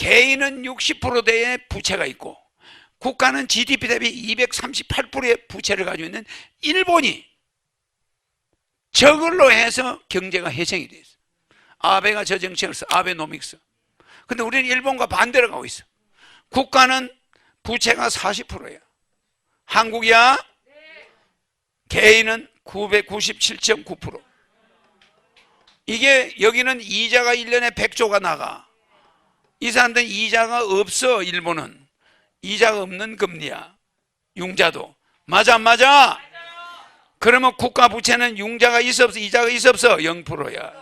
개인은 60%대의 부채가 있고 국가는 GDP 대비 238%의 부채를 가지고 있는 일본이 저걸로 해서 경제가 회생이 돼 있어. 아베가 저 정책을 써. 아베노믹스. 근데 우리는 일본과 반대로 가고 있어. 국가는 부채가 40%야. 한국이야? 개인은 997.9%. 이게 여기는 이자가 1년에 100조가 나가. 이 사람들은 이자가 없어, 일본은. 이자가 없는 금리야. 융자도. 맞아, 안 맞아? 그러면 국가 부채는 융자가 있어 없어, 이자가 있어 없어? 0%야.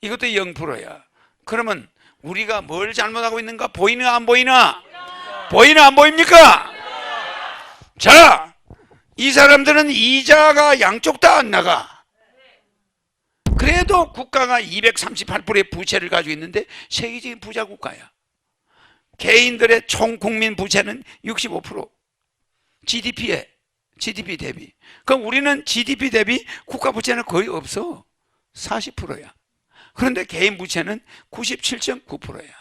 이것도 0%야. 그러면 우리가 뭘 잘못하고 있는가? 보이나 안 보이나? 보이나 안 보입니까? 자, 이 사람들은 이자가 양쪽 다 안 나가. 그래도 국가가 238%의 부채를 가지고 있는데 세계적인 부자 국가야. 개인들의 총 국민 부채는 65% GDP에 GDP 대비. 그럼 우리는 GDP 대비 국가 부채는 거의 없어. 40%야. 그런데 개인 부채는 97.9%야.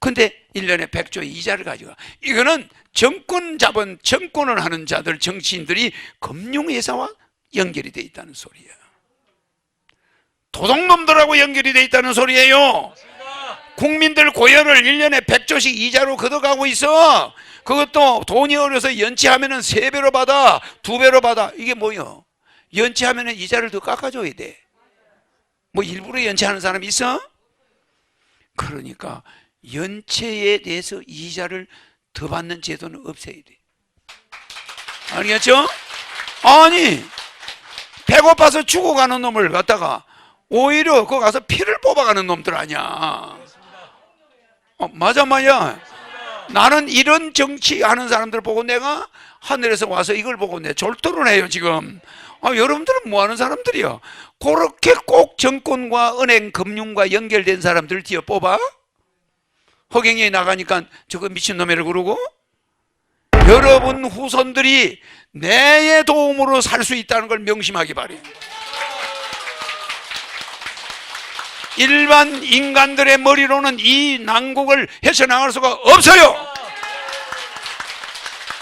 근데 1년에 100조 이자를 가져가. 이거는 정권 잡은 정권을 하는 자들 정치인들이 금융 회사와 연결이 돼 있다는 소리야. 도둑놈들하고 연결이 돼 있다는 소리예요. 국민들 고열을 1년에 100조씩 이자로 걷어가고 있어. 그것도 돈이 어려서 연체하면 은 3배로 받아, 2배로 받아. 이게 뭐요? 연체하면 은 이자를 더 깎아줘야 돼. 뭐 일부러 연체하는 사람 있어? 그러니까 연체에 대해서 이자를 더 받는 제도는 없애야 돼. 알겠죠? 아니, 배고파서 죽어가는 놈을 갖다가 오히려 거기 가서 피를 뽑아가는 놈들 아니야. 어, 맞아, 맞아. 나는 이런 정치하는 사람들 보고 내가 하늘에서 와서 이걸 보고 내 졸도를 해요, 지금. 아, 여러분들은 뭐 하는 사람들이요? 그렇게 꼭 정권과 은행, 금융과 연결된 사람들 뒤에 뽑아? 허경영이 나가니까 저거 미친놈이라고 그러고? 여러분 후손들이 내의 도움으로 살 수 있다는 걸 명심하기 바래요. 일반 인간들의 머리로는 이 난국을 헤쳐나갈 수가 없어요.